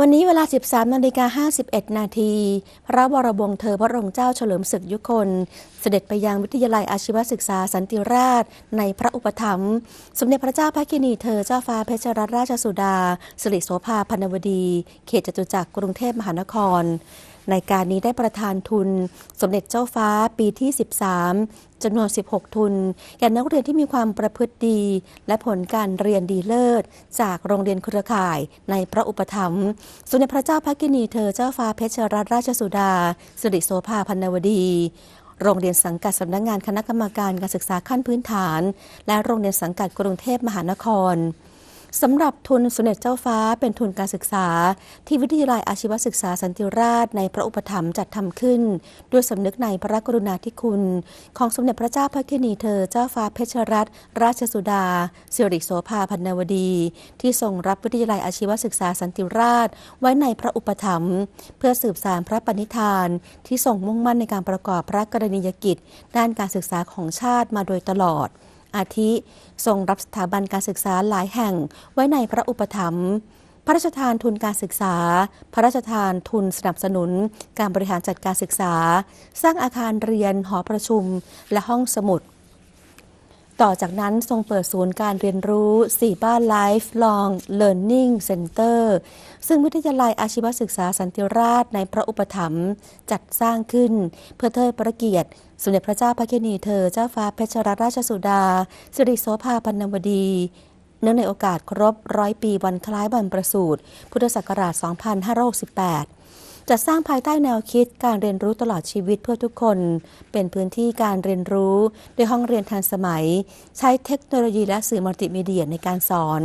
วันนี้เวลา 13นาฬิกา51 นาที พระวรวงศ์เธอพระองค์เจ้าเฉลิมศึกยุคน เสด็จไปยังวิทยาลัยอาชีวศึกษาสันติราช ในพระอุปถัมภ์สมเด็จพระเจ้าพระกินีเธอเจ้าฟ้าเพชรรัตนราชสุดาสิริโสภาพันวดี เขตจตุจักรกรุงเทพมหานคร ในการนี้ได้ประทานทุน สมเด็จเจ้าฟ้าปีที่ 13จำนวน 16 ทุน แก่นักเรียนที่มีความประพฤติดี และผลการเรียนดีเลิศ จากโรงเรียนเครือข่ายในพระอุปถัมภ์สมเด็จพระเจ้าพักินีเธอเจ้าฟ้าเพชรรัตนราชสุดาสิริโสภาพันวดีโรงเรียนสังกัดสำนักงงานคณะกรรมการการศึกษาขั้นพื้นฐาน และโรงเรียนสังกัดกรุงเทพมหานคร สำหรับทุนสมเด็จเจ้าฟ้าเป็นทุนการศึกษา ที่วิทยาลัยอาชีวศึกษาสันติราชในพระอุปถัมภ์จัดทำขึ้น ด้วยสำนึกในพระกรุณาธิคุณ ของสมเด็จพระเจ้าพระกินีเธอเจ้าฟ้าเพชรรัตนราชสุดาสิริโสภาพันนวดี ที่ทรงรับวิทยาลัยอาชีวศึกษาสันติราช ไว้ในพระอุปถัมภ์เพื่อสืบสานพระปณิธาน ที่ทรงมุ่งมั่นในการประกอบพระกรณียกิจ ด้านการศึกษาของชาติมาโดยตลอด อาทิ ทรงรับสถาบันการศึกษาหลายแห่งไว้ในพระอุปถัมภ์พระราชทานทุนการศึกษา พระราชทานทุนสนับสนุน การบริหารจัดการศึกษา สร้างอาคารเรียนหอประชุม และห้องสมุด ต่อจากนั้นทรงเปิดศูนย์การเรียนรู้4บ้าน Lifelong Learning Center ซึ่งวิทยาลัยอาชีวศึกษาสันติราชในพระอุปถัมภ์จัดสร้างขึ้น เพื่อเทิดพระเกียรติ สมเด็จพระเจ้าพระเกนีเธอเจ้าฟ้าเพชรรัตนราชสุดา สิริโสภาพันนวดี เนื่องในโอกาสครบร้อยปีวันคล้ายวันประสูติพุทธศักราช 2568 จัดสร้างภายใต้แนวคิดการเรียนรู้ตลอดชีวิตเพื่อทุกคน เป็นพื้นที่การเรียนรู้ด้วยห้องเรียนทันสมัย ใช้เทคโนโลยีและสื่อมัลติมีเดียในการสอน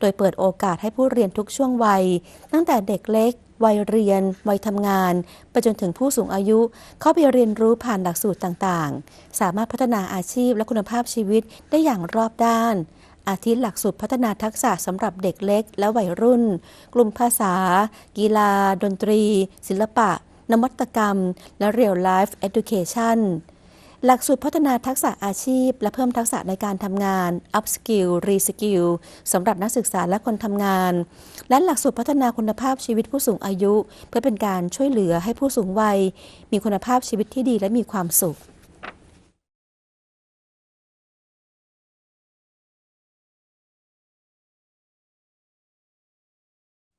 โดยเปิดโอกาสให้ผู้เรียนทุกช่วงวัย ตั้งแต่เด็กเล็ก วัยเรียน วัยทำงาน ไปจนถึงผู้สูงอายุ เข้าไปเรียนรู้ผ่านหลักสูตรต่างๆ สามารถพัฒนาอาชีพและคุณภาพชีวิตได้อย่างรอบด้าน อาทิหลักสูตรพัฒนาทักษะสำหรับเด็กเล็ก และวัยรุ่น กลุ่มภาษา กีฬา ดนตรี ศิลปะ นวัตกรรม และ Real Life Education หลักสูตรพัฒนาทักษะอาชีพ และเพิ่มทักษะในการทำงาน Upskill Reskill สำหรับนักศึกษาและคนทำงาน และหลักสูตรพัฒนาคุณภาพชีวิตผู้สูงอายุ เพื่อเป็นการช่วยเหลือให้ผู้สูงวัย มีคุณภาพชีวิตที่ดีและมีความสุข